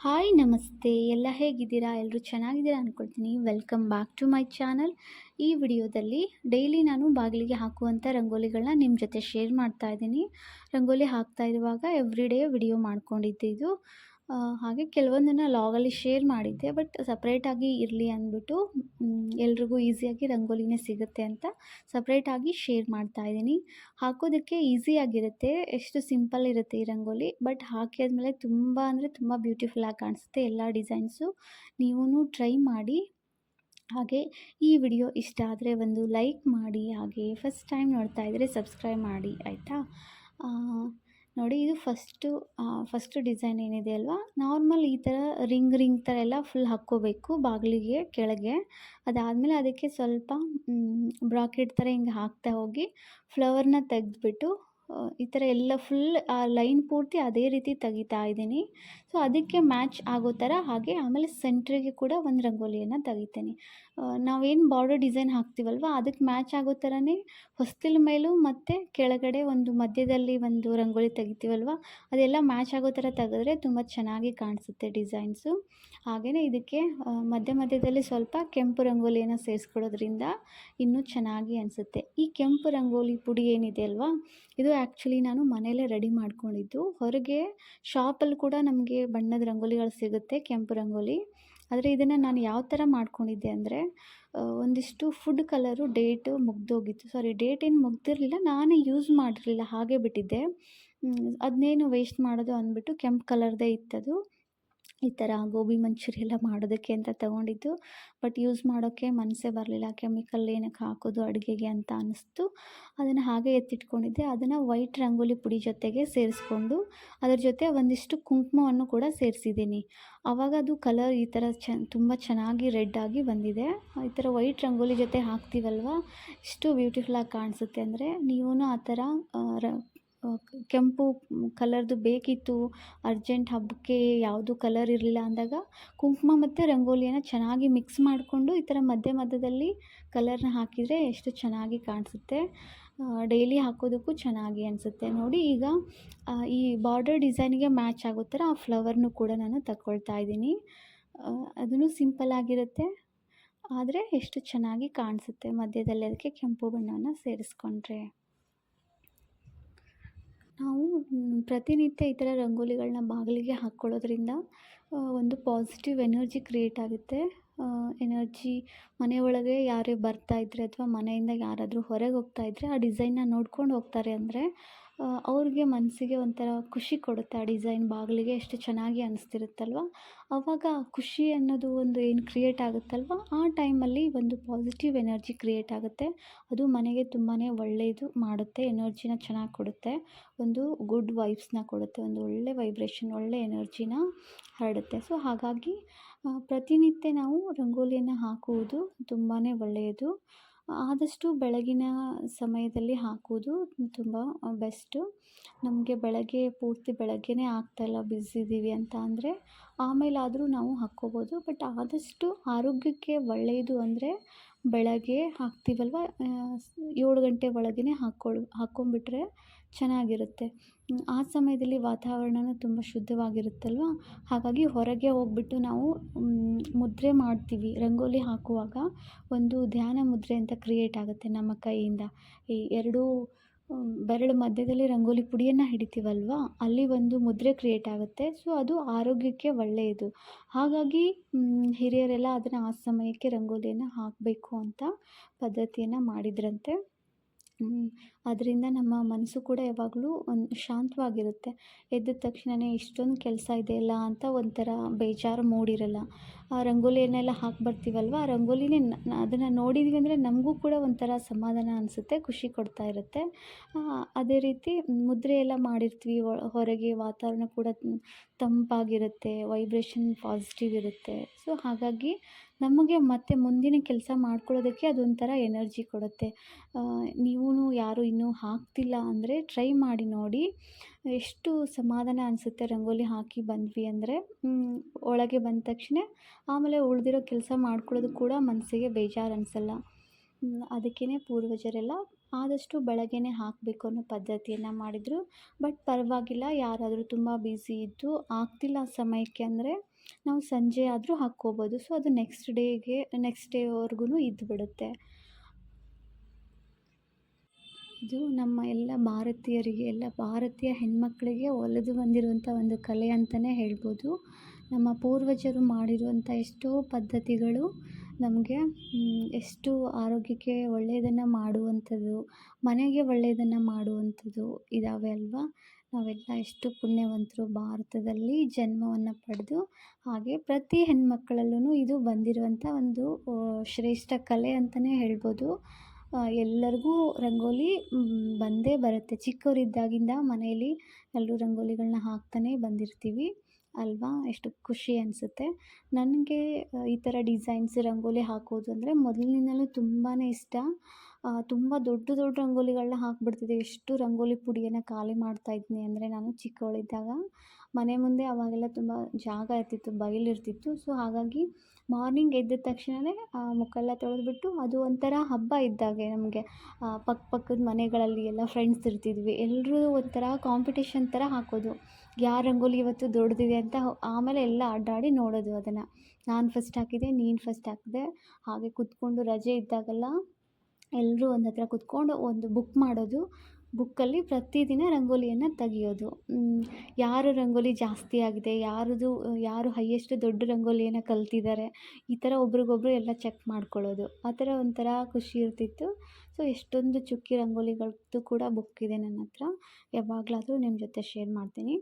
Hi ನಮಸ್ತೆ. ಎಲ್ಲ ಹೇಗಿದ್ದೀರಾ? ಎಲ್ಲರೂ ಚೆನ್ನಾಗಿದ್ದೀರಾ ಅಂದ್ಕೊಳ್ತೀನಿ welcome back to my channel ಈ ವಿಡಿಯೋದಲ್ಲಿ ಡೈಲಿ ನಾನು ಬಾಗಿಲಿಗೆ ಹಾಕುವಂಥ ರಂಗೋಲಿಗಳನ್ನ ನಿಮ್ಮ ಜೊತೆ ಶೇರ್ ಮಾಡ್ತಾ ಇದ್ದೀನಿ. ರಂಗೋಲಿ ಹಾಕ್ತಾ ಇರುವಾಗ ಎವ್ರಿ ಡೇ ವಿಡಿಯೋ ಮಾಡ್ಕೊಂಡಿದ್ದು ಇದು. ಆ, ಹಾಗೆ ಕೆಲವೊಂದನ್ನು ಲಾಗಲ್ಲಿ ಶೇರ್ ಮಾಡಿದ್ದೆ ಬಟ್ ಸಪ್ರೇಟಾಗಿ ಇರಲಿ ಅಂದ್ಬಿಟ್ಟು ಎಲ್ರಿಗೂ ಈಸಿಯಾಗಿ ರಂಗೋಲಿನೇ ಸಿಗುತ್ತೆ ಅಂತ ಸಪ್ರೇಟಾಗಿ ಶೇರ್ ಮಾಡ್ತಾ ಇದ್ದೀನಿ. ಹಾಕೋದಕ್ಕೆ ಈಸಿಯಾಗಿರುತ್ತೆ ಎಷ್ಟು ಸಿಂಪಲ್ ಇರುತ್ತೆ ಈ ರಂಗೋಲಿ ಬಟ್ ಹಾಕಿ ಆದಮೇಲೆ ತುಂಬ ಅಂದರೆ ತುಂಬ ಬ್ಯೂಟಿಫುಲ್ಲಾಗಿ ಕಾಣಿಸುತ್ತೆ ಎಲ್ಲ ಡಿಸೈನ್ಸು ನೀವೂ ಟ್ರೈ ಮಾಡಿ, ಹಾಗೆ ಈ ವಿಡಿಯೋ ಇಷ್ಟ ಆದರೆ ಒಂದು ಲೈಕ್ ಮಾಡಿ, ಹಾಗೆ ಫಸ್ಟ್ ಟೈಮ್ ನೋಡ್ತಾ ಇದ್ದರೆ ಸಬ್ಸ್ಕ್ರೈಬ್ ಮಾಡಿ, ಆಯಿತಾ? ನೋಡಿ, ಇದು ಫಸ್ಟು ಫಸ್ಟ್ ಡಿಸೈನ್ ಏನಿದೆ ಅಲ್ವಾ? ನಾರ್ಮಲ್ ಈ ಥರ ರಿಂಗ್ ರಿಂಗ್ ಥರ ಎಲ್ಲ ಫುಲ್ ಹಾಕ್ಕೋಬೇಕು ಬಾಗಿಲಿಗೆ, ಕೆಳಗೆ. ಅದಾದಮೇಲೆ ಅದಕ್ಕೆ ಸ್ವಲ್ಪ ಬ್ರಾಕೆಟ್ ಥರ ಹಿಂಗೆ ಹಾಕ್ತಾ ಹೋಗಿ ಫ್ಲವರ್ನ ತೆಗೆದ್ಬಿಟ್ಟು ಈ ಥರ ಎಲ್ಲ ಫುಲ್ ಆ ಲೈನ್ ಪೂರ್ತಿ ಅದೇ ರೀತಿ ತೆಗಿತಾ ಇದ್ದೀನಿ. ಸೊ ಅದಕ್ಕೆ ಮ್ಯಾಚ್ ಆಗೋ ಥರ ಹಾಗೆ ಆಮೇಲೆ ಸೆಂಟ್ರಿಗೆ ಕೂಡ ಒಂದು ರಂಗೋಲಿಯನ್ನು ತೆಗಿತೀನಿ. ನಾವೇನು ಬಾರ್ಡರ್ ಡಿಸೈನ್ ಹಾಕ್ತೀವಲ್ವ, ಅದಕ್ಕೆ ಮ್ಯಾಚ್ ಆಗೋ ಥರನೇ ಹೊಸ್ತಿಲ ಮೇಲೂ ಮತ್ತು ಕೆಳಗಡೆ ಒಂದು ಮಧ್ಯದಲ್ಲಿ ಒಂದು ರಂಗೋಲಿ ತೆಗಿತೀವಲ್ವ, ಅದೆಲ್ಲ ಮ್ಯಾಚ್ ಆಗೋ ಥರ ತೆಗೆದ್ರೆ ತುಂಬ ಚೆನ್ನಾಗಿ ಕಾಣಿಸುತ್ತೆ ಡಿಸೈನ್ಸು ಹಾಗೆಯೇ ಇದಕ್ಕೆ ಮಧ್ಯ ಮಧ್ಯದಲ್ಲಿ ಸ್ವಲ್ಪ ಕೆಂಪು ರಂಗೋಲಿಯನ್ನು ಸೇರಿಸ್ಕೊಡೋದ್ರಿಂದ ಇನ್ನೂ ಚೆನ್ನಾಗಿ ಅನಿಸುತ್ತೆ. ಈ ಕೆಂಪು ರಂಗೋಲಿ ಪುಡಿ ಏನಿದೆ ಅಲ್ವಾ ಇದು ಆ್ಯಕ್ಚುಲಿ ನಾನು ಮನೆಯಲ್ಲೇ ರೆಡಿ ಮಾಡ್ಕೊಂಡಿದ್ದು. ಹೊರಗೆ ಶಾಪಲ್ಲಿ ಕೂಡ ನಮಗೆ ಬಣ್ಣದ ರಂಗೋಲಿಗಳು ಸಿಗುತ್ತೆ, ಕೆಂಪು ರಂಗೋಲಿ. ಆದರೆ ಇದನ್ನು ನಾನು ಯಾವ ಥರ ಮಾಡ್ಕೊಂಡಿದ್ದೆ ಅಂದರೆ ಒಂದಿಷ್ಟು ಫುಡ್ ಕಲರು ಡೇಟು ಮುಗ್ದೋಗಿತ್ತು. ಸಾರಿ ಡೇಟ್ ಏನು ಮುಗ್ದಿರಲಿಲ್ಲ, ನಾನೇ ಯೂಸ್ ಮಾಡಿರಲಿಲ್ಲ ಹಾಗೆ ಬಿಟ್ಟಿದ್ದೆ. ಅದನ್ನೇನು ವೇಸ್ಟ್ ಮಾಡೋದು ಅಂದ್ಬಿಟ್ಟು ಕೆಂಪು ಕಲರ್ದೇ ಇತ್ತದು. ಈ ಥರ ಗೋಬಿ ಮಂಚೂರಿ ಎಲ್ಲ ಮಾಡೋದಕ್ಕೆ ಅಂತ ತೊಗೊಂಡಿದ್ದು. ಬಟ್ ಯೂಸ್ ಮಾಡೋಕ್ಕೆ ಮನಸ್ಸೇ ಬರಲಿಲ್ಲ. ಕೆಮಿಕಲ್ ಏನಕ್ಕೆ ಹಾಕೋದು ಅಡುಗೆಗೆ ಅಂತ ಅನ್ನಿಸ್ತು. ಅದನ್ನು ಹಾಗೆ ಎತ್ತಿಟ್ಕೊಂಡಿದ್ದೆ. ಅದನ್ನು ವೈಟ್ ರಂಗೋಲಿ ಪುಡಿ ಜೊತೆಗೆ ಸೇರಿಸ್ಕೊಂಡು ಅದರ ಜೊತೆ ಒಂದಿಷ್ಟು ಕುಂಕುಮವನ್ನು ಕೂಡ ಸೇರಿಸಿದ್ದೀನಿ. ಆವಾಗ ಅದು ಕಲರ್ ಈ ಥರ ಚ ತುಂಬ ಚೆನ್ನಾಗಿ ರೆಡ್ ಆಗಿ ಬಂದಿದೆ. ಈ ಥರ ವೈಟ್ ರಂಗೋಲಿ ಜೊತೆ ಹಾಕ್ತೀವಲ್ವ? ಇಷ್ಟು ಬ್ಯೂಟಿಫುಲ್ಲಾಗಿ ಕಾಣಿಸುತ್ತೆ ಅಂದರೆ ನೀವೂ ಆ ಥರ ರ ಕೆಂಪು ಕಲರ್ದು ಬೇಕಿತ್ತು, ಅರ್ಜೆಂಟ್ ಹಬ್ಬಕ್ಕೆ ಯಾವುದು ಕಲರ್ ಇರಲಿಲ್ಲ ಅಂದಾಗ ಕುಂಕುಮ ಮತ್ತು ರಂಗೋಲಿಯನ್ನು ಚೆನ್ನಾಗಿ ಮಿಕ್ಸ್ ಮಾಡಿಕೊಂಡು ಈ ಥರ ಮಧ್ಯ ಮಧ್ಯದಲ್ಲಿ ಕಲರ್ನ ಹಾಕಿದರೆ ಎಷ್ಟು ಚೆನ್ನಾಗಿ ಕಾಣಿಸುತ್ತೆ. ಡೈಲಿ ಹಾಕೋದಕ್ಕೂ ಚೆನ್ನಾಗಿ ಅನಿಸುತ್ತೆ. ನೋಡಿ ಈಗ ಈ ಬಾರ್ಡರ್ ಡಿಸೈನ್ಗೆ ಮ್ಯಾಚ್ ಆಗೋ ಥರ ಆ ಫ್ಲವರ್ನು ಕೂಡ ನಾನು ತಗೊಳ್ತಾ ಇದ್ದೀನಿ. ಅದನ್ನು ಸಿಂಪಲ್ ಆಗಿರುತ್ತೆ. ಆದರೆ ಎಷ್ಟು ಚೆನ್ನಾಗಿ ಕಾಣಿಸುತ್ತೆ ಮಧ್ಯದಲ್ಲಿ ಅದಕ್ಕೆ ಕೆಂಪು ಬಣ್ಣವನ್ನು ಸೇರಿಸ್ಕೊಂಡ್ರೆ. ನಾವು ಪ್ರತಿನಿತ್ಯ ಈ ಥರ ರಂಗೋಲಿಗಳನ್ನ ಬಾಗಿಲಿಗೆ ಹಾಕ್ಕೊಳ್ಳೋದ್ರಿಂದ ಒಂದು ಪಾಸಿಟಿವ್ ಎನರ್ಜಿ ಕ್ರಿಯೇಟ್ ಆಗುತ್ತೆ. ಎನರ್ಜಿ ಮನೆಯೊಳಗೆ ಯಾರೇ ಬರ್ತಾ ಇದ್ದರೆ ಅಥವಾ ಮನೆಯಿಂದ ಯಾರಾದರೂ ಹೊರಗೆ ಹೋಗ್ತಾ ಇದ್ದರೆ ಆ ಡಿಸೈನ್ನ ನೋಡ್ಕೊಂಡು ಹೋಗ್ತಾರೆ ಅಂದರೆ ಅವ್ರಿಗೆ ಮನಸ್ಸಿಗೆ ಒಂಥರ ಖುಷಿ ಕೊಡುತ್ತೆ ಆ ಡಿಸೈನ್ ಬಾಗಿಲಿಗೆ, ಎಷ್ಟು ಚೆನ್ನಾಗಿ ಅನಿಸ್ತಿರುತ್ತಲ್ವ? ಆವಾಗ ಖುಷಿ ಅನ್ನೋದು ಒಂದು ಏನು ಕ್ರಿಯೇಟ್ ಆಗುತ್ತಲ್ವ? ಆ ಟೈಮಲ್ಲಿ ಒಂದು ಪಾಸಿಟಿವ್ ಎನರ್ಜಿ ಕ್ರಿಯೇಟ್ ಆಗುತ್ತೆ. ಅದು ಮನೆಗೆ ತುಂಬಾ ಒಳ್ಳೆಯದು ಮಾಡುತ್ತೆ ಎನರ್ಜಿನ ಚೆನ್ನಾಗಿ ಕೊಡುತ್ತೆ. ಒಂದು ಗುಡ್ ವೈಬ್ಸ್ನ ಕೊಡುತ್ತೆ, ಒಂದು ಒಳ್ಳೆ ವೈಬ್ರೇಷನ್ ಒಳ್ಳೆ ಎನರ್ಜಿನ ಹರಡುತ್ತೆ. ಸೊ ಹಾಗಾಗಿ ಪ್ರತಿನಿತ್ಯ ನಾವು ರಂಗೋಲಿಯನ್ನು ಹಾಕುವುದು ತುಂಬಾ ಒಳ್ಳೆಯದು. ಆದಷ್ಟು ಬೆಳಗಿನ ಸಮಯದಲ್ಲಿ ಹಾಕೋದು ತುಂಬ ಬೆಸ್ಟು. ನಮಗೆ ಬೆಳಗ್ಗೆ, ಪೂರ್ತಿ ಬೆಳಗ್ಗೆನೇ ಆಗ್ತಾಯಿಲ್ಲ ಬ್ಯುಸಿ ಇದ್ದೀವಿ ಅಂತ ಅಂದರೆ ಆಮೇಲಾದರೂ ನಾವು ಹಾಕ್ಕೋಬೋದು. ಬಟ್ ಆದಷ್ಟು ಆರೋಗ್ಯಕ್ಕೆ ಒಳ್ಳೆಯದು ಅಂದರೆ ಬೆಳಗ್ಗೆ ಹಾಕ್ತೀವಲ್ವ? ಏಳು ಗಂಟೆ ಒಳಗೇ ಹಾಕ್ಕೊಳ್ಳು ಹಾಕ್ಕೊಂಬಿಟ್ರೆ ಚೆನ್ನಾಗಿರುತ್ತೆ. ಆ ಸಮಯದಲ್ಲಿ ವಾತಾವರಣನೂ ತುಂಬ ಶುದ್ಧವಾಗಿರುತ್ತಲ್ವ? ಹಾಗಾಗಿ ಹೊರಗೆ ಹೋಗ್ಬಿಟ್ಟು ನಾವು ಮುದ್ರೆ ಮಾಡ್ತೀವಿ. ರಂಗೋಲಿ ಹಾಕುವಾಗ ಒಂದು ಧ್ಯಾನ ಮುದ್ರೆ ಅಂತ ಕ್ರಿಯೇಟ್ ಆಗುತ್ತೆ ನಮ್ಮ ಕೈಯಿಂದ. ಈ ಎರಡೂ ಬೆರಳು ಮಧ್ಯದಲ್ಲಿ ರಂಗೋಲಿ ಪುಡಿಯನ್ನು ಹಿಡಿತೀವಲ್ವ? ಅಲ್ಲಿ ಒಂದು ಮುದ್ರೆ ಕ್ರಿಯೇಟ್ ಆಗುತ್ತೆ. ಸೊ, ಅದು ಆರೋಗ್ಯಕ್ಕೆ ಒಳ್ಳೆಯದು. ಹಾಗಾಗಿ ಹಿರಿಯರೆಲ್ಲ ಅದನ್ನು ಆ ಸಮಯಕ್ಕೆ ರಂಗೋಲಿಯನ್ನು ಹಾಕಬೇಕು ಅಂತ ಪದ್ಧತಿಯನ್ನು ಮಾಡಿದ್ರಂತೆ. ಅದರಿಂದ ನಮ್ಮ ಮನಸ್ಸು ಕೂಡ ಯಾವಾಗಲೂ ಒಂದು ಶಾಂತವಾಗಿರುತ್ತೆ. ಎದ್ದ ತಕ್ಷಣವೇ ಇಷ್ಟೊಂದು ಕೆಲಸ ಇದೆಯಲ್ಲ ಅಂತ ಒಂಥರ ಬೇಜಾರು ಮೂಡಿರಲ್ಲ. ಆ ರಂಗೋಲಿಯನ್ನೆಲ್ಲ ಹಾಕಿ ಬರ್ತೀವಲ್ವ ಆ ರಂಗೋಲಿನೇ ಅದನ್ನು ನೋಡಿದ್ವಿ ಅಂದರೆ ನಮಗೂ ಕೂಡ ಒಂಥರ ಸಮಾಧಾನ ಅನಿಸುತ್ತೆ, ಖುಷಿ ಕೊಡ್ತಾ ಇರುತ್ತೆ. ಅದೇ ರೀತಿ ಮುದ್ರೆ ಎಲ್ಲ ಮಾಡಿರ್ತೀವಿ ಹೊರಗೆ ವಾತಾವರಣ ಕೂಡ ತಂಪಾಗಿರುತ್ತೆ ವೈಬ್ರೇಷನ್ ಪಾಸಿಟಿವ್ ಇರುತ್ತೆ. ಸೊ ಹಾಗಾಗಿ ನಮಗೆ ಮತ್ತೆ ಮುಂದಿನ ಕೆಲಸ ಮಾಡ್ಕೊಳ್ಳೋದಕ್ಕೆ ಅದೊಂಥರ ಎನರ್ಜಿ ಕೊಡುತ್ತೆ. ನೀವು ಯಾರು ಇನ್ನೂ ಹಾಕ್ತಿಲ್ಲ ಅಂದರೆ ಟ್ರೈ ಮಾಡಿ ನೋಡಿ. ಎಷ್ಟು ಸಮಾಧಾನ ಅನಿಸುತ್ತೆ ರಂಗೋಲಿ ಹಾಕಿ ಬಂದ್ವಿ ಅಂದರೆ ಒಳಗೆ ಬಂದ ತಕ್ಷಣ ಆಮೇಲೆ ಉಳಿದಿರೋ ಕೆಲಸ ಮಾಡ್ಕೊಳ್ಳೋದು ಕೂಡ ಮನಸ್ಸಿಗೆ ಬೇಜಾರು ಅನಿಸಲ್ಲ. ಅದಕ್ಕೇ ಪೂರ್ವಜರೆಲ್ಲ ಆದಷ್ಟು ಬೆಳಗ್ಗೆನೇ ಹಾಕಬೇಕು ಅನ್ನೋ ಪದ್ಧತಿಯನ್ನು ಮಾಡಿದರು. ಬಟ್ ಪರವಾಗಿಲ್ಲ, ಯಾರಾದರೂ ತುಂಬ ಬ್ಯುಸಿ ಇದ್ದು ಆಗ್ತಿಲ್ಲ ಸಮಯಕ್ಕೆ ಅಂದರೆ ನಾವು ಸಂಜೆ ಆದರೂ ಹಾಕ್ಕೋಬೋದು. ಸೊ ಅದು ನೆಕ್ಸ್ಟ್ ಡೇಗೆ ನೆಕ್ಸ್ಟ್ ಡೇವರೆಗೂ ಇದ್ದುಬಿಡುತ್ತೆ ಇದು ನಮ್ಮ ಎಲ್ಲ ಭಾರತೀಯರಿಗೆ, ಎಲ್ಲ ಭಾರತೀಯ ಹೆಣ್ಮಕ್ಕಳಿಗೆ ಒಲಿದು ಬಂದಿರುವಂಥ ಒಂದು ಕಲೆ ಅಂತಲೇ ಹೇಳ್ಬೋದು. ನಮ್ಮ ಪೂರ್ವಜರು ಮಾಡಿರುವಂಥ ಎಷ್ಟೋ ಪದ್ಧತಿಗಳು ನಮಗೆ ಎಷ್ಟು ಆರೋಗ್ಯಕ್ಕೆ ಒಳ್ಳೆಯದನ್ನು ಮಾಡುವಂಥದ್ದು, ಮನೆಗೆ ಒಳ್ಳೆಯದನ್ನು ಮಾಡುವಂಥದ್ದು ಇದ್ದಾವೆ ಅಲ್ವಾ? ನಾವೆಲ್ಲ ಎಷ್ಟು ಪುಣ್ಯವಂತರು ಭಾರತದಲ್ಲಿ ಜನ್ಮವನ್ನು ಪಡೆದು, ಹಾಗೆ ಪ್ರತಿ ಹೆಣ್ಮಕ್ಳಲ್ಲೂ ಇದು ಬಂದಿರುವಂಥ ಒಂದು ಶ್ರೇಷ್ಠ ಕಲೆ ಅಂತಲೇ ಹೇಳ್ಬೋದು. ಎಲ್ಲರಿಗೂ ರಂಗೋಲಿ ಬಂದೇ ಬರುತ್ತೆ. ಚಿಕ್ಕವರಿದ್ದಾಗಿಂದ ಮನೆಯಲ್ಲಿ ಎಲ್ಲರೂ ರಂಗೋಲಿಗಳನ್ನ ಹಾಕ್ತಾನೆ ಬಂದಿರ್ತೀವಿ. ಅಲ್ವಾ? ಎಷ್ಟು ಖುಷಿ ಅನಿಸುತ್ತೆ. ನನಗೆ ಈ ಥರ ಡಿಸೈನ್ಸ್ ರಂಗೋಲಿ ಹಾಕೋದು ಅಂದರೆ ಮೊದಲಿನಿಂದಲೂ ತುಂಬಾ ಇಷ್ಟ. ತುಂಬ ದೊಡ್ಡ ದೊಡ್ಡ ರಂಗೋಲಿಗಳನ್ನ ಹಾಕ್ಬಿಡ್ತಿದ್ದೆ. ಎಷ್ಟು ರಂಗೋಲಿ ಪುಡಿಯನ್ನು ಖಾಲಿ ಮಾಡ್ತಾಯಿದ್ದೀನಿ ಅಂದರೆ ನಾನು ಚಿಕ್ಕವಳಿದ್ದಾಗ ಮನೆ ಮುಂದೆ ಅವಾಗೆಲ್ಲ ತುಂಬ ಜಾಗ ಇರ್ತಿತ್ತು, ಬಯಲಿರ್ತಿತ್ತು. ಸೊ ಹಾಗಾಗಿ ಮಾರ್ನಿಂಗ್ ಎದ್ದ ತಕ್ಷಣವೇ ಮುಖ ಎಲ್ಲ ತೊಳೆದ್ಬಿಟ್ಟು ಅದು ಒಂಥರ ಹಬ್ಬ ಇದ್ದಾಗೆ ನಮಗೆ. ಪಕ್ಕ ಪಕ್ಕದ ಮನೆಗಳಲ್ಲಿ ಎಲ್ಲ ಫ್ರೆಂಡ್ಸ್ ಇರ್ತಿದ್ವಿ. ಎಲ್ಲರೂ ಒಂಥರ ಕಾಂಪಿಟೇಷನ್ ಥರ ಹಾಕೋದು. ಯಾರು ರಂಗೋಲಿ ಇವತ್ತು ದೊಡ್ಡದಿದೆ ಅಂತ ಆಮೇಲೆ ಎಲ್ಲ ಅಡ್ಡಾಡಿ ನೋಡೋದು ಅದನ್ನು. ನಾನು ಫಸ್ಟ್ ಹಾಕಿದೆ, ನೀನು ಫಸ್ಟ್ ಹಾಕಿದೆ. ಹಾಗೆ ಕೂತ್ಕೊಂಡು ರಜೆ ಇದ್ದಾಗೆಲ್ಲ ಎಲ್ಲರೂ ಒಂದು ಹತ್ರ ಕೂತ್ಕೊಂಡು ಒಂದು ಬುಕ್ ಮಾಡೋದು. ಬುಕ್ಕಲ್ಲಿ ಪ್ರತಿದಿನ ರಂಗೋಲಿಯನ್ನು ತೆಗೆಯೋದು. ಯಾರು ರಂಗೋಲಿ ಜಾಸ್ತಿ ಆಗಿದೆ, ಯಾರದು, ಯಾರು ಹೈಯೆಸ್ಟ್ ದೊಡ್ಡ ರಂಗೋಲಿಯನ್ನು ಕಲ್ತಿದ್ದಾರೆ, ಈ ಥರ ಒಬ್ರಿಗೊಬ್ರು ಎಲ್ಲ ಚೆಕ್ ಮಾಡ್ಕೊಳ್ಳೋದು. ಆ ಥರ ಒಂಥರ ಖುಷಿ ಇರ್ತಿತ್ತು. ಸೊ, ಎಷ್ಟೊಂದು ಚುಕ್ಕಿ ರಂಗೋಲಿಗಳದ್ದು ಕೂಡ ಬುಕ್ ಇದೆ ನನ್ನ ಹತ್ರ. ಯಾವಾಗಲಾದರೂ ನಿಮ್ಮ ಜೊತೆ ಶೇರ್ ಮಾಡ್ತೀನಿ.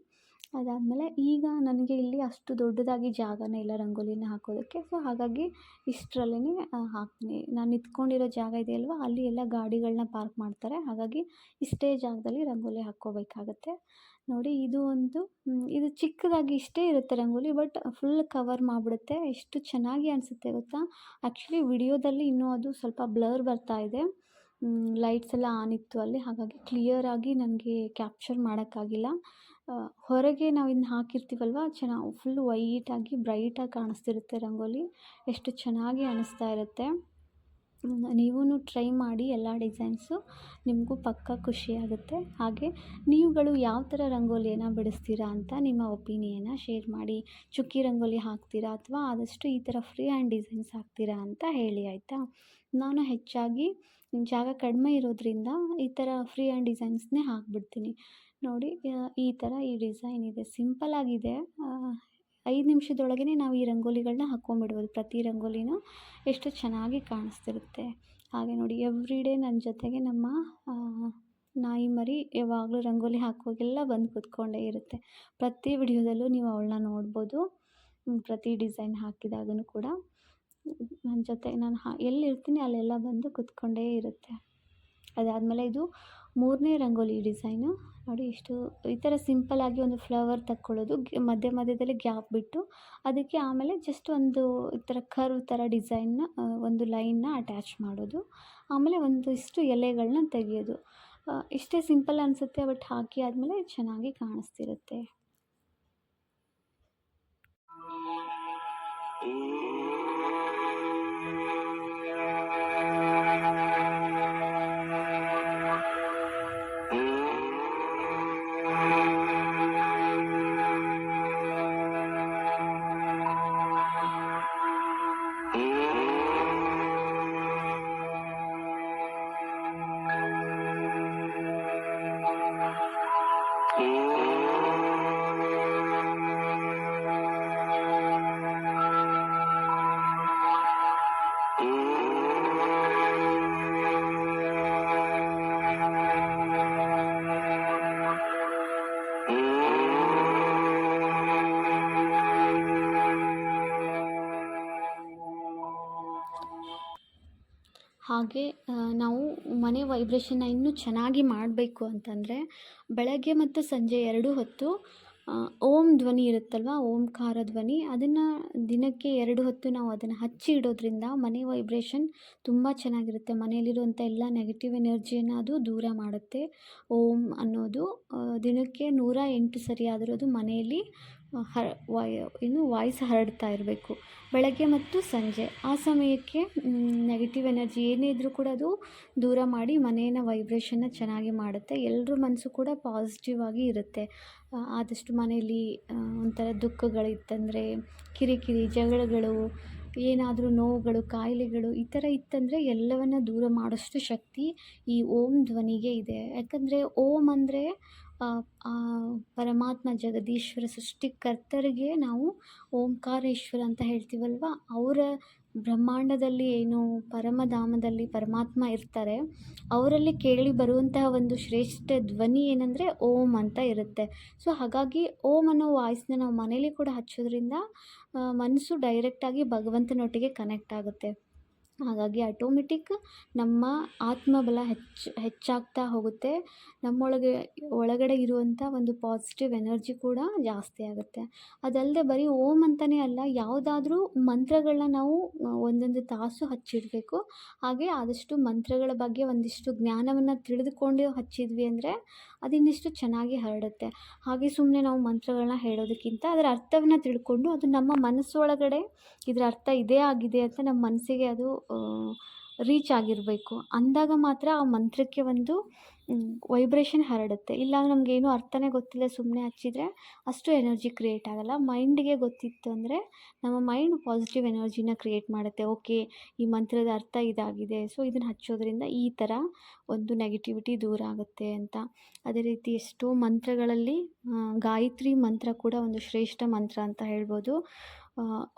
ಅದಾದಮೇಲೆ ಈಗ ನನಗೆ ಇಲ್ಲಿ ಅಷ್ಟು ದೊಡ್ಡದಾಗಿ ಜಾಗನೇ ಇಲ್ಲ ರಂಗೋಲಿನ ಹಾಕೋದಕ್ಕೆ. ಸೊ ಹಾಗಾಗಿ ಇಷ್ಟರಲ್ಲೇ ಹಾಕ್ತೀನಿ. ನಾನು ನಿಂತ್ಕೊಂಡಿರೋ ಜಾಗ ಇದೆಯಲ್ವ, ಅಲ್ಲಿ ಎಲ್ಲ ಗಾಡಿಗಳನ್ನ ಪಾರ್ಕ್ ಮಾಡ್ತಾರೆ. ಹಾಗಾಗಿ ಇಷ್ಟೇ ಜಾಗದಲ್ಲಿ ರಂಗೋಲಿ ಹಾಕ್ಕೋಬೇಕಾಗತ್ತೆ. ನೋಡಿ, ಇದು ಒಂದು ಇದು ಚಿಕ್ಕದಾಗಿ ಇಷ್ಟೇ ಇರುತ್ತೆ ರಂಗೋಲಿ ಬಟ್ ಫುಲ್ ಕವರ್ ಮಾಡಿಬಿಡುತ್ತೆ. ಎಷ್ಟು ಚೆನ್ನಾಗಿ ಅನಿಸುತ್ತೆ ಗೊತ್ತಾ? ಆ್ಯಕ್ಚುಲಿ ವಿಡಿಯೋದಲ್ಲಿ ಇನ್ನೂ ಅದು ಸ್ವಲ್ಪ ಬ್ಲರ್ ಬರ್ತಾ ಇದೆ. ಲೈಟ್ಸ್ ಎಲ್ಲ ಆನ್ ಇತ್ತು ಅಲ್ಲಿ. ಹಾಗಾಗಿ ಕ್ಲಿಯರಾಗಿ ನನಗೆ ಕ್ಯಾಪ್ಚರ್ ಮಾಡೋಕ್ಕಾಗಿಲ್ಲ. ಹೊರಗೆ ನಾವು ಇದನ್ನ ಹಾಕಿರ್ತೀವಲ್ವ? ಚೆನ್ನಾಗಿ ಫುಲ್ಲು ವೈಟಾಗಿ ಬ್ರೈಟಾಗಿ ಕಾಣಿಸ್ತಿರುತ್ತೆ ರಂಗೋಲಿ. ಎಷ್ಟು ಚೆನ್ನಾಗಿ ಅನಿಸ್ತಾ ಇರುತ್ತೆ. ನೀವೂ ಟ್ರೈ ಮಾಡಿ ಎಲ್ಲ ಡಿಸೈನ್ಸು ನಿಮಗೂ ಪಕ್ಕ ಖುಷಿಯಾಗುತ್ತೆ ಹಾಗೆ ನೀವುಗಳು ಯಾವ ಥರ ರಂಗೋಲಿಯನ್ನು ಬಿಡಿಸ್ತೀರಾ ಅಂತ ನಿಮ್ಮ ಒಪಿನಿಯನ್ನ ಶೇರ್ ಮಾಡಿ. ಚುಕ್ಕಿ ರಂಗೋಲಿ ಹಾಕ್ತೀರಾ ಅಥವಾ ಆದಷ್ಟು ಈ ಥರ ಫ್ರೀ ಹ್ಯಾಂಡ್ ಡಿಸೈನ್ಸ್ ಹಾಕ್ತೀರಾ ಅಂತ ಹೇಳಿ ಆಯಿತಾ? ನಾನು ಹೆಚ್ಚಾಗಿ ಜಾಗ ಕಡಿಮೆ ಇರೋದ್ರಿಂದ ಈ ಥರ ಫ್ರೀ ಹ್ಯಾಂಡ್ ಡಿಸೈನ್ಸ್ನೇ ಹಾಕ್ಬಿಡ್ತೀನಿ. ನೋಡಿ ಈ ಥರ ಈ ಡಿಸೈನ್ ಇದೆ. ಸಿಂಪಲ್ ಆಗಿದೆ. ಐದು ನಿಮಿಷದೊಳಗೇ ನಾವು ಈ ರಂಗೋಲಿಗಳನ್ನ ಹಾಕ್ಕೊಂಬಿಡ್ಬೋದು ಪ್ರತಿ ರಂಗೋಲಿನೂ ಎಷ್ಟು ಚೆನ್ನಾಗಿ ಕಾಣಿಸ್ತಿರುತ್ತೆ. ಹಾಗೆ ನೋಡಿ ಎವ್ರಿ ಡೇ ನನ್ನ ಜೊತೆಗೆ ನಮ್ಮ ನಾಯಿ ಮರಿ ಯಾವಾಗಲೂ ರಂಗೋಲಿ ಹಾಕುವಾಗೆಲ್ಲ ಬಂದು ಕೂತ್ಕೊಂಡೇ ಇರುತ್ತೆ. ಪ್ರತಿ ವಿಡಿಯೋದಲ್ಲೂ ನೀವು ಅವಳನ್ನ ನೋಡ್ಬೋದು. ಪ್ರತಿ ಡಿಸೈನ್ ಹಾಕಿದಾಗೂ ಕೂಡ. ನನ್ನ ಜೊತೆ ನಾನು ಹಾ, ಎಲ್ಲಿರ್ತೀನಿ ಅಲ್ಲೆಲ್ಲ ಬಂದು ಕೂತ್ಕೊಂಡೇ ಇರುತ್ತೆ. ಅದಾದಮೇಲೆ ಇದು ಮೂರನೇ ರಂಗೋಲಿ ಡಿಸೈನು ನೋಡಿ ಇಷ್ಟು, ಈ ಥರ ಸಿಂಪಲ್ಲಾಗಿ ಒಂದು ಫ್ಲವರ್ ತಕ್ಕೊಳ್ಳೋದು ಮಧ್ಯ ಮಧ್ಯದಲ್ಲಿ ಗ್ಯಾಪ್ ಬಿಟ್ಟು, ಅದಕ್ಕೆ ಆಮೇಲೆ ಜಸ್ಟ್ ಒಂದು ಈ ಥರ ಕರ್ವ್ ಥರ ಡಿಸೈನ್ನ ಒಂದು ಲೈನ್ನ ಅಟ್ಯಾಚ್ ಮಾಡೋದು. ಆಮೇಲೆ ಒಂದಿಷ್ಟು ಎಲೆಗಳನ್ನ ತೆಗೆಯೋದು. ಇಷ್ಟೇ ಸಿಂಪಲ್ ಅನಿಸುತ್ತೆ ಬಟ್ ಹಾಕಿ ಆದಮೇಲೆ ಚೆನ್ನಾಗಿ ಕಾಣಿಸ್ತಿರುತ್ತೆ. ಹಾಗೆ ನಾವು ಮನೆ ವೈಬ್ರೇಷನ್ನ ಇನ್ನೂ ಚೆನ್ನಾಗಿ ಮಾಡಬೇಕು ಅಂತಂದರೆ, ಬೆಳಗ್ಗೆ ಮತ್ತು ಸಂಜೆ ಎರಡೂ ಹೊತ್ತು ಓಂ ಧ್ವನಿ ಇರುತ್ತಲ್ವ, ಓಂಕಾರ ಧ್ವನಿ, ಅದನ್ನು ದಿನಕ್ಕೆ ಎರಡು ಹೊತ್ತು ನಾವು ಅದನ್ನು ಹಚ್ಚಿ ಇಡೋದ್ರಿಂದ ಮನೆ ವೈಬ್ರೇಷನ್ ತುಂಬ ಚೆನ್ನಾಗಿರುತ್ತೆ. ಮನೆಯಲ್ಲಿರುವಂಥ ಎಲ್ಲ ನೆಗೆಟಿವ್ ಎನರ್ಜಿಯನ್ನು ಅದು ದೂರ ಮಾಡುತ್ತೆ. ಓಂ ಅನ್ನೋದು ದಿನಕ್ಕೆ ನೂರ ಎಂಟು ಸರಿ ಆದರೂ ಅದು ಮನೆಯಲ್ಲಿ ಹ ವಾಯ್, ಏನು ವಾಯ್ಸ್ ಹರಡ್ತಾ ಇರಬೇಕು. ಬೆಳಗ್ಗೆ ಮತ್ತು ಸಂಜೆ. ಆ ಸಮಯಕ್ಕೆ ನೆಗೆಟಿವ್ ಎನರ್ಜಿ ಏನೇ ಇದ್ದರೂ ಕೂಡ ಅದು ದೂರ ಮಾಡಿ ಮನೆಯ ವೈಬ್ರೇಷನ್ನ ಚೆನ್ನಾಗಿ ಮಾಡುತ್ತೆ. ಎಲ್ಲರ ಮನಸ್ಸು ಕೂಡ ಪಾಸಿಟಿವ್ ಆಗಿ ಇರುತ್ತೆ. ಆದಷ್ಟು ಮನೆಯಲ್ಲಿ ಒಂಥರ ದುಃಖಗಳಿತ್ತಂದರೆ, ಕಿರಿಕಿರಿ, ಜಗಳಗಳು, ಏನಾದರೂ ನೋವುಗಳು, ಕಾಯಿಲೆಗಳು ಈ ಥರ ಇತ್ತಂದರೆ ಎಲ್ಲವನ್ನು ದೂರ ಮಾಡೋಷ್ಟು ಶಕ್ತಿ ಈ ಓಂ ಧ್ವನಿಗೆ ಇದೆ. ಯಾಕಂದರೆ ಓಂ ಅಂದರೆ ಪರಮಾತ್ಮ ಜಗದೀಶ್ವರ ಸೃಷ್ಟಿಕರ್ತರಿಗೆ ನಾವು ಓಂಕಾರೇಶ್ವರ ಅಂತ ಹೇಳ್ತೀವಲ್ವ? ಅವರ ಬ್ರಹ್ಮಾಂಡದಲ್ಲಿ ಏನು ಪರಮಧಾಮದಲ್ಲಿ ಪರಮಾತ್ಮ ಇರ್ತಾರೆ, ಅವರಲ್ಲಿ ಕೇಳಿ ಬರುವಂತಹ ಒಂದು ಶ್ರೇಷ್ಠ ಧ್ವನಿ ಏನಂದರೆ ಓಂ ಅಂತ ಇರುತ್ತೆ. ಸೊ, ಹಾಗಾಗಿ ಓಂ ಅನ್ನೋ ವಾಯ್ಸ್ನ ನಾವು ಮನೇಲಿ ಕೂಡ ಹಚ್ಚೋದ್ರಿಂದ ಮನಸ್ಸು ಡೈರೆಕ್ಟಾಗಿ ಭಗವಂತನೊಟ್ಟಿಗೆ ಕನೆಕ್ಟ್ ಆಗುತ್ತೆ. ಹಾಗಾಗಿ ಆಟೋಮೆಟಿಕ್ ನಮ್ಮ ಆತ್ಮಬಲ ಹೆಚ್ಚು, ಹೆಚ್ಚಾಗ್ತಾ ಹೋಗುತ್ತೆ. ನಮ್ಮೊಳಗೆ, ಒಳಗಡೆ ಇರುವಂಥ ಒಂದು ಪಾಸಿಟಿವ್ ಎನರ್ಜಿ ಕೂಡ ಜಾಸ್ತಿ ಆಗುತ್ತೆ. ಅದಲ್ಲದೆ ಬರೀ ಓಮ್ ಅಂತಲೇ ಅಲ್ಲ, ಯಾವುದಾದ್ರೂ ಮಂತ್ರಗಳನ್ನ ನಾವು ಒಂದೊಂದು ತಾಸು ಹಚ್ಚಿಡಬೇಕು. ಹಾಗೆ ಆದಷ್ಟು ಮಂತ್ರಗಳ ಬಗ್ಗೆ ಒಂದಿಷ್ಟು ಜ್ಞಾನವನ್ನು ತಿಳಿದುಕೊಂಡು ಹಚ್ಚಿದ್ವಿ ಅಂದರೆ ಅದಿನ್ನಿಷ್ಟು ಚೆನ್ನಾಗಿ ಹರಡುತ್ತೆ. ಹಾಗೆ ಸುಮ್ಮನೆ ನಾವು ಮಂತ್ರಗಳನ್ನ ಹೇಳೋದಕ್ಕಿಂತ ಅದರ ಅರ್ಥವನ್ನು ತಿಳ್ಕೊಂಡು ಅದು ನಮ್ಮ ಮನಸ್ಸೊಳಗಡೆ ಇದರ ಅರ್ಥ ಇದೇ ಆಗಿದೆ ಅಂತ ನಮ್ಮ ಮನಸ್ಸಿಗೆ ಅದು ರೀಚ್ ಆಗಿರಬೇಕು. ಅಂದಾಗ ಮಾತ್ರ ಆ ಮಂತ್ರಕ್ಕೆ ಒಂದು ವೈಬ್ರೇಷನ್ ಹರಡುತ್ತೆ. ಇಲ್ಲ ನಮಗೇನು ಅರ್ಥನೇ ಗೊತ್ತಿಲ್ಲ. ಸುಮ್ಮನೆ ಹಚ್ಚಿದರೆ ಅಷ್ಟು ಎನರ್ಜಿ ಕ್ರಿಯೇಟ್ ಆಗೋಲ್ಲ. ಮೈಂಡಿಗೆ ಗೊತ್ತಿತ್ತು ಅಂದರೆ ನಮ್ಮ ಮೈಂಡ್ ಪಾಸಿಟಿವ್ ಎನರ್ಜಿನ ಕ್ರಿಯೇಟ್ ಮಾಡುತ್ತೆ. ಓಕೆ ಈ ಮಂತ್ರದ ಅರ್ಥ ಇದಾಗಿದೆ. ಸೊ ಇದನ್ನು ಹಚ್ಚೋದ್ರಿಂದ ಈ ಥರ ಒಂದು ನೆಗೆಟಿವಿಟಿ ದೂರ ಆಗುತ್ತೆ ಅಂತ. ಅದೇ ರೀತಿ ಎಷ್ಟೋ ಮಂತ್ರಗಳಲ್ಲಿ ಗಾಯತ್ರಿ ಮಂತ್ರ ಕೂಡ ಒಂದು ಶ್ರೇಷ್ಠ ಮಂತ್ರ ಅಂತ ಹೇಳ್ಬೋದು.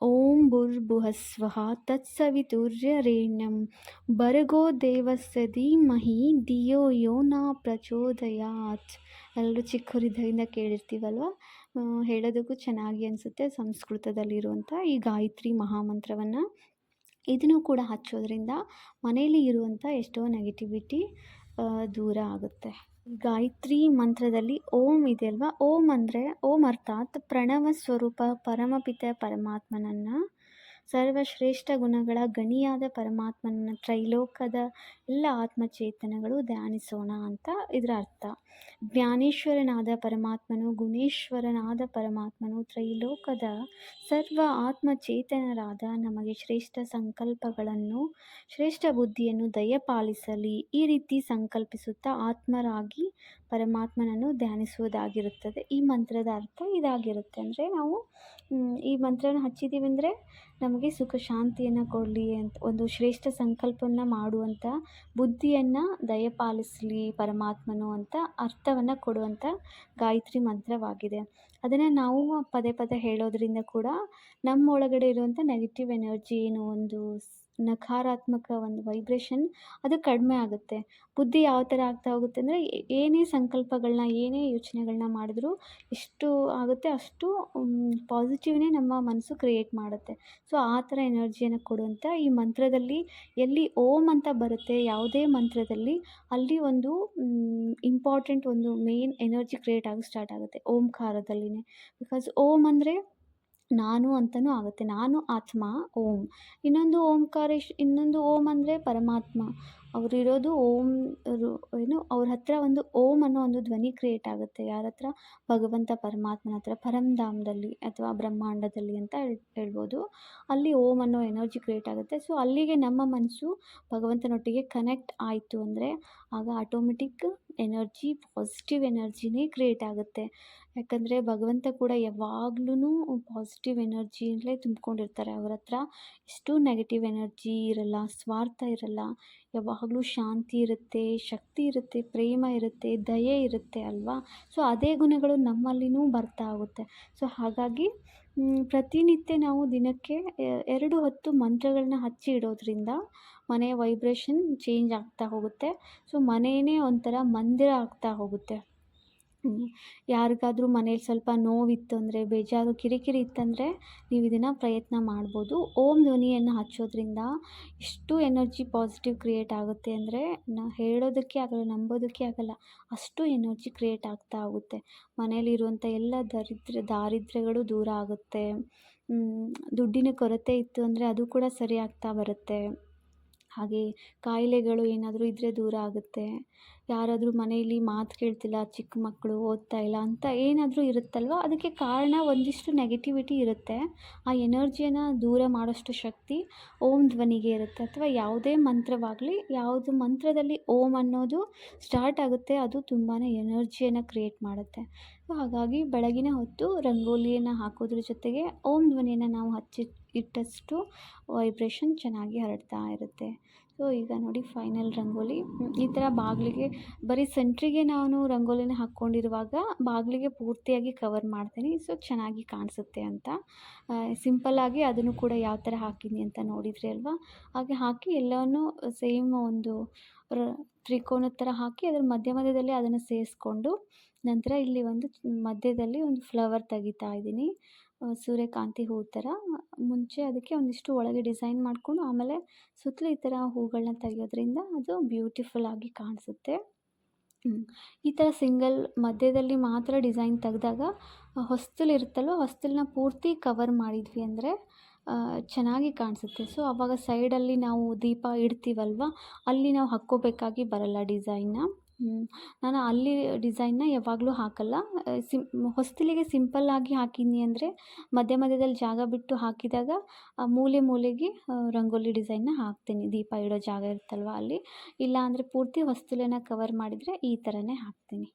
ಓಂ ಭೂರ್ಭುವಸ್ವಃ ತತ್ಸವಿತುರ್ಯರೇಣ್ಯಂ. ಬರಗೋ ದೇವಸ್ಯ ಧೀಮಹಿ ದಿಯೋ ಯೋ ನ ಪ್ರಚೋದಯಾತ್. ಎಲ್ಲರೂ ಚಿಕ್ಕವರಿದ್ದರಿಂದ ಕೇಳಿರ್ತೀವಲ್ವ? ಹೇಳೋದಕ್ಕೂ ಚೆನ್ನಾಗಿ ಅನಿಸುತ್ತೆ ಸಂಸ್ಕೃತದಲ್ಲಿರುವಂಥ ಈ ಗಾಯತ್ರಿ ಮಹಾಮಂತ್ರವನ್ನು. ಇದನ್ನು ಕೂಡ ಹಚ್ಚೋದ್ರಿಂದ ಮನೆಯಲ್ಲಿ ಇರುವಂಥ ಎಷ್ಟೋ ನೆಗೆಟಿವಿಟಿ ದೂರ ಆಗುತ್ತೆ. ಗಾಯತ್ರಿ ಮಂತ್ರದಲ್ಲಿ ಓಂ ಇದೆ ಅಲ್ವಾ ಓಂ ಅಂದರೆ ಓಂ ಅರ್ಥಾತ್ ಪ್ರಣವ ಸ್ವರೂಪ ಪರಮಪಿತ ಪರಮಾತ್ಮನನ್ನು ಸರ್ವಶ್ರೇಷ್ಠ ಗುಣಗಳ ಗಣಿಯಾದ ಪರಮಾತ್ಮನ ತ್ರೈಲೋಕದ ಎಲ್ಲ ಆತ್ಮಚೇತನಗಳು ಧ್ಯಾನಿಸೋಣ ಅಂತ ಇದರ ಅರ್ಥ. ಜ್ಞಾನೇಶ್ವರನಾದ ಪರಮಾತ್ಮನು, ಗುಣೇಶ್ವರನಾದ ಪರಮಾತ್ಮನು ತ್ರೈಲೋಕದ ಸರ್ವ ಆತ್ಮಚೇತನರಾದ ನಮಗೆ ಶ್ರೇಷ್ಠ ಸಂಕಲ್ಪಗಳನ್ನು, ಶ್ರೇಷ್ಠ ಬುದ್ಧಿಯನ್ನು ದಯಪಾಲಿಸಲಿ, ಈ ರೀತಿ ಸಂಕಲ್ಪಿಸುತ್ತಾ ಆತ್ಮರಾಗಿ ಪರಮಾತ್ಮನನ್ನು ಧ್ಯಾನಿಸುವುದಾಗಿರುತ್ತದೆ. ಈ ಮಂತ್ರದ ಅರ್ಥ ಇದಾಗಿರುತ್ತೆ ಅಂದರೆ ನಾವು ಈ ಮಂತ್ರನ ಹಚ್ಚಿದ್ದೀವಿ ಅಂದರೆ ನಮಗೆ ಸುಖ ಶಾಂತಿಯನ್ನು ಕೊಡಲಿ ಅಂತ, ಒಂದು ಶ್ರೇಷ್ಠ ಸಂಕಲ್ಪವನ್ನು ಮಾಡುವಂಥ ಬುದ್ಧಿಯನ್ನು ದಯಪಾಲಿಸಲಿ ಪರಮಾತ್ಮನು ಅಂತ ಅರ್ಥವನ್ನು ಕೊಡುವಂಥ ಗಾಯತ್ರಿ ಮಂತ್ರವಾಗಿದೆ. ಅದನ್ನು ನಾವು ಪದೇ ಪದೇ ಹೇಳೋದರಿಂದ ಕೂಡ ನಮ್ಮ ಒಳಗಡೆ ಇರುವಂಥ ನೆಗೆಟಿವ್ ಎನರ್ಜಿ ಏನು, ಒಂದು ನಕಾರಾತ್ಮಕ ಒಂದು ವೈಬ್ರೇಷನ್ ಅದು ಕಡಿಮೆ ಆಗುತ್ತೆ. ಬುದ್ಧಿ ಯಾವ ಥರ ಆಗ್ತಾ ಹೋಗುತ್ತೆ ಅಂದರೆ ಏನೇ ಸಂಕಲ್ಪಗಳನ್ನ ಏನೇ ಯೋಚನೆಗಳನ್ನ ಮಾಡಿದ್ರೂ ಎಷ್ಟು ಆಗುತ್ತೆ ಅಷ್ಟು ಪಾಸಿಟಿವ್ನೇ ನಮ್ಮ ಮನಸ್ಸು ಕ್ರಿಯೇಟ್ ಮಾಡುತ್ತೆ. ಸೊ ಆ ಥರ ಎನರ್ಜಿಯನ್ನು ಕೊಡುವಂಥ ಈ ಮಂತ್ರದಲ್ಲಿ ಎಲ್ಲಿ ಓಮ್ ಅಂತ ಬರುತ್ತೆ, ಯಾವುದೇ ಮಂತ್ರದಲ್ಲಿ ಅಲ್ಲಿ ಒಂದು ಇಂಪಾರ್ಟೆಂಟ್ ಒಂದು ಮೇನ್ ಎನರ್ಜಿ ಕ್ರಿಯೇಟ್ ಆಗಿ ಸ್ಟಾರ್ಟ್ ಆಗುತ್ತೆ, ಓಂಕಾರದಲ್ಲಿನೇ. ಬಿಕಾಸ್ ಓಮ್ ಅಂದರೆ ನಾನು ಅಂತಲೂ ಆಗುತ್ತೆ. ನಾನು ಆತ್ಮ, ಓಂ. ಇನ್ನೊಂದು ಓಂಕಾರೇಶ್, ಇನ್ನೊಂದು ಓಂ ಅಂದರೆ ಪರಮಾತ್ಮ. ಅವರಿರೋದು ಓಂ ಏನು, ಅವ್ರ ಹತ್ರ ಒಂದು ಓಂ ಅನ್ನೋ ಒಂದು ಧ್ವನಿ ಕ್ರಿಯೇಟ್ ಆಗುತ್ತೆ. ಯಾರ ಹತ್ರ? ಭಗವಂತ ಪರಮಾತ್ಮನ ಹತ್ರ, ಪರಂಧಾಮದಲ್ಲಿ ಅಥವಾ ಬ್ರಹ್ಮಾಂಡದಲ್ಲಿ ಅಂತ ಹೇಳ್, ಹೇಳ್ಬೋದು. ಅಲ್ಲಿ ಓಂ ಅನ್ನೋ ಎನರ್ಜಿ ಕ್ರಿಯೇಟ್ ಆಗುತ್ತೆ. ಸೊ ಅಲ್ಲಿಗೆ ನಮ್ಮ ಮನಸ್ಸು ಭಗವಂತನೊಟ್ಟಿಗೆ ಕನೆಕ್ಟ್ ಆಯಿತು ಅಂದರೆ ಆಗ ಆಟೋಮೆಟಿಕ್ ಎನರ್ಜಿ ಪಾಸಿಟಿವ್ ಎನರ್ಜಿನೇ ಕ್ರಿಯೇಟ್ ಆಗುತ್ತೆ. ಯಾಕಂದರೆ ಭಗವಂತ ಕೂಡ ಯಾವಾಗ್ಲೂ ಪಾಸಿಟಿವ್ ಎನರ್ಜಿಯಲ್ಲೇ ತುಂಬಿಕೊಂಡಿರ್ತಾರೆ. ಅವ್ರ ಹತ್ರ ಎಷ್ಟು ನೆಗೆಟಿವ್ ಎನರ್ಜಿ ಇರಲ್ಲ, ಸ್ವಾರ್ಥ ಇರಲ್ಲ. ಯಾವಾಗಲೂ ಶಾಂತಿ ಇರುತ್ತೆ, ಶಕ್ತಿ ಇರುತ್ತೆ, ಪ್ರೇಮ ಇರುತ್ತೆ, ದಯೆ ಇರುತ್ತೆ ಅಲ್ವಾ? ಸೊ ಅದೇ ಗುಣಗಳು ನಮ್ಮಲ್ಲಿನೂ ಬರ್ತಾ ಆಗುತ್ತೆ. ಸೊ ಹಾಗಾಗಿ ಪ್ರತಿನಿತ್ಯ ನಾವು ದಿನಕ್ಕೆ ಎರಡು ಹೊತ್ತು ಮಂತ್ರಗಳನ್ನ ಹಚ್ಚಿ ಇಡೋದ್ರಿಂದ ಮನೆಯ ವೈಬ್ರೇಷನ್ ಚೇಂಜ್ ಆಗ್ತಾ ಹೋಗುತ್ತೆ. ಸೊ ಮನೆಯೇ ಒಂಥರ ಮಂದಿರ ಆಗ್ತಾ ಹೋಗುತ್ತೆ. ಯಾರಿಗಾದ್ರೂ ಮನೇಲಿ ಸ್ವಲ್ಪ ನೋವಿತ್ತು ಅಂದರೆ ಬೇಜಾರು, ಕಿರಿಕಿರಿ ಇತ್ತಂದರೆ ನೀವು ಇದನ್ನು ಪ್ರಯತ್ನ ಮಾಡ್ಬೋದು. ಓಂ ಧ್ವನಿಯನ್ನು ಹಚ್ಚೋದ್ರಿಂದ ಎಷ್ಟು ಎನರ್ಜಿ ಪಾಸಿಟಿವ್ ಕ್ರಿಯೇಟ್ ಆಗುತ್ತೆ ಅಂದರೆ, ನಾ ಹೇಳೋದಕ್ಕೆ ಆಗಲ್ಲ, ನಂಬೋದಕ್ಕೆ ಆಗಲ್ಲ, ಅಷ್ಟು ಎನರ್ಜಿ ಕ್ರಿಯೇಟ್ ಆಗ್ತಾ ಹೋಗುತ್ತೆ. ಮನೇಲಿರುವಂಥ ಎಲ್ಲ ದರಿದ್ರ, ದಾರಿದ್ರ್ಯಗಳು ದೂರ ಆಗುತ್ತೆ. ದುಡ್ಡಿನ ಕೊರತೆ ಇತ್ತು ಅಂದರೆ ಅದು ಕೂಡ ಸರಿ ಆಗ್ತಾ ಬರುತ್ತೆ. ಹಾಗೆ ಕಾಯಿಲೆಗಳು ಏನಾದರೂ ಇದ್ದರೆ ದೂರ ಆಗುತ್ತೆ. ಯಾರಾದರೂ ಮನೆಯಲ್ಲಿ ಮಾತು ಕೇಳ್ತಿಲ್ಲ, ಚಿಕ್ಕ ಮಕ್ಕಳು ಓದ್ತಾ ಇಲ್ಲ ಅಂತ ಏನಾದರೂ ಇರುತ್ತಲ್ವ? ಅದಕ್ಕೆ ಕಾರಣ ಒಂದಿಷ್ಟು ನೆಗೆಟಿವಿಟಿ ಇರುತ್ತೆ. ಆ ಎನರ್ಜಿಯನ್ನು ದೂರ ಮಾಡೋಷ್ಟು ಶಕ್ತಿ ಓಂ ಧ್ವನಿಗೆ ಇರುತ್ತೆ. ಅಥವಾ ಯಾವುದೇ ಮಂತ್ರವಾಗಲಿ, ಯಾವುದು ಮಂತ್ರದಲ್ಲಿ ಓಂ ಅನ್ನೋದು ಸ್ಟಾರ್ಟ್ ಆಗುತ್ತೆ, ಅದು ತುಂಬಾ ಎನರ್ಜಿಯನ್ನು ಕ್ರಿಯೇಟ್ ಮಾಡುತ್ತೆ. ಹಾಗಾಗಿ ಬೆಳಗಿನ ಹೊತ್ತು ರಂಗೋಲಿಯನ್ನು ಹಾಕೋದ್ರ ಜೊತೆಗೆ ಓಂ ಧ್ವನಿಯನ್ನು ನಾವು ಹಚ್ಚಿ ಇಟ್ಟಷ್ಟು ವೈಬ್ರೇಷನ್ ಚೆನ್ನಾಗಿ ಹರಡ್ತಾ ಇರುತ್ತೆ. ಸೊ ಈಗ ನೋಡಿ ಫೈನಲ್ ರಂಗೋಲಿ. ಈ ಥರ ಬಾಗಿಲಿಗೆ ಬರೀ ಸೆಂಟ್ರಿಗೆ ನಾನು ರಂಗೋಲಿನ ಹಾಕ್ಕೊಂಡಿರುವಾಗ ಬಾಗಿಲಿಗೆ ಪೂರ್ತಿಯಾಗಿ ಕವರ್ ಮಾಡ್ತೀನಿ. ಸೊ ಚೆನ್ನಾಗಿ ಕಾಣಿಸುತ್ತೆ ಅಂತ. ಸಿಂಪಲ್ಲಾಗಿ ಅದನ್ನು ಕೂಡ ಯಾವ ಥರ ಹಾಕಿದ್ದೀನಿ ಅಂತ ನೋಡಿದ್ರಿ ಅಲ್ವಾ? ಹಾಗೆ ಹಾಕಿ ಎಲ್ಲವನ್ನು ಸೇಮ್ ಒಂದು ರ, ತ್ರಿಕೋನದ ಥರ ಹಾಕಿ ಅದರ ಮಧ್ಯ ಮಧ್ಯದಲ್ಲಿ ಅದನ್ನು ಸೇರಿಸ್ಕೊಂಡು ನಂತರ ಇಲ್ಲಿ ಒಂದು ಮಧ್ಯದಲ್ಲಿ ಒಂದು ಫ್ಲವರ್ ತೆಗಿತಾ ಇದ್ದೀನಿ. ಸೂರ್ಯಕಾಂತಿ ಹೂ ಥರ. ಮುಂಚೆ ಅದಕ್ಕೆ ಒಂದಿಷ್ಟು ಒಳಗೆ ಡಿಸೈನ್ ಮಾಡಿಕೊಂಡು ಆಮೇಲೆ ಸುತ್ತಲೂ ಈ ಥರ ಹೂಗಳನ್ನ ತೆಗೆಯೋದ್ರಿಂದ ಅದು ಬ್ಯೂಟಿಫುಲ್ ಆಗಿ ಕಾಣಿಸುತ್ತೆ. ಈ ಥರ ಸಿಂಗಲ್ ಮಧ್ಯದಲ್ಲಿ ಮಾತ್ರ ಡಿಸೈನ್ ತೆಗೆದಾಗ ಹೊಸ್ತಲು ಇರುತ್ತಲ್ಲೋ ಹೊಸ್ತಲನ್ನ ಪೂರ್ತಿ ಕವರ್ ಮಾಡಿದ್ವಿ ಅಂದರೆ ಚೆನ್ನಾಗಿ ಕಾಣಿಸುತ್ತೆ. ಸೊ ಆವಾಗ ಸೈಡಲ್ಲಿ ನಾವು ದೀಪ ಇಡ್ತೀವಲ್ವ, ಅಲ್ಲಿ ನಾವು ಹಾಕ್ಕೋಬೇಕಾಗಿ ಬರಲ್ಲ ಡಿಸೈನ್ನ. ನಾನು ಅಲ್ಲಿ ಡಿಸೈನ್ನ ಯಾವಾಗಲೂ ಹಾಕಲ್ಲ. ಸಿಂ, ಹೊಸ್ತಿಲಿಗೆ ಸಿಂಪಲ್ಲಾಗಿ ಹಾಕಿದ್ನಿ ಅಂದರೆ ಮಧ್ಯ ಮಧ್ಯದಲ್ಲಿ ಜಾಗ ಬಿಟ್ಟು ಹಾಕಿದಾಗ ಮೂಲೆ ಮೂಲೆಗೆ ರಂಗೋಲಿ ಡಿಸೈನ್ನ ಹಾಕ್ತೀನಿ. ದೀಪ ಇಡೋ ಜಾಗ ಇರುತ್ತಲ್ವ ಅಲ್ಲಿ. ಇಲ್ಲ ಅಂದರೆ ಪೂರ್ತಿ ಹೊಸ್ತಿಲನ್ನು ಕವರ್ ಮಾಡಿದರೆ ಈ ಥರನೇ ಹಾಕ್ತೀನಿ.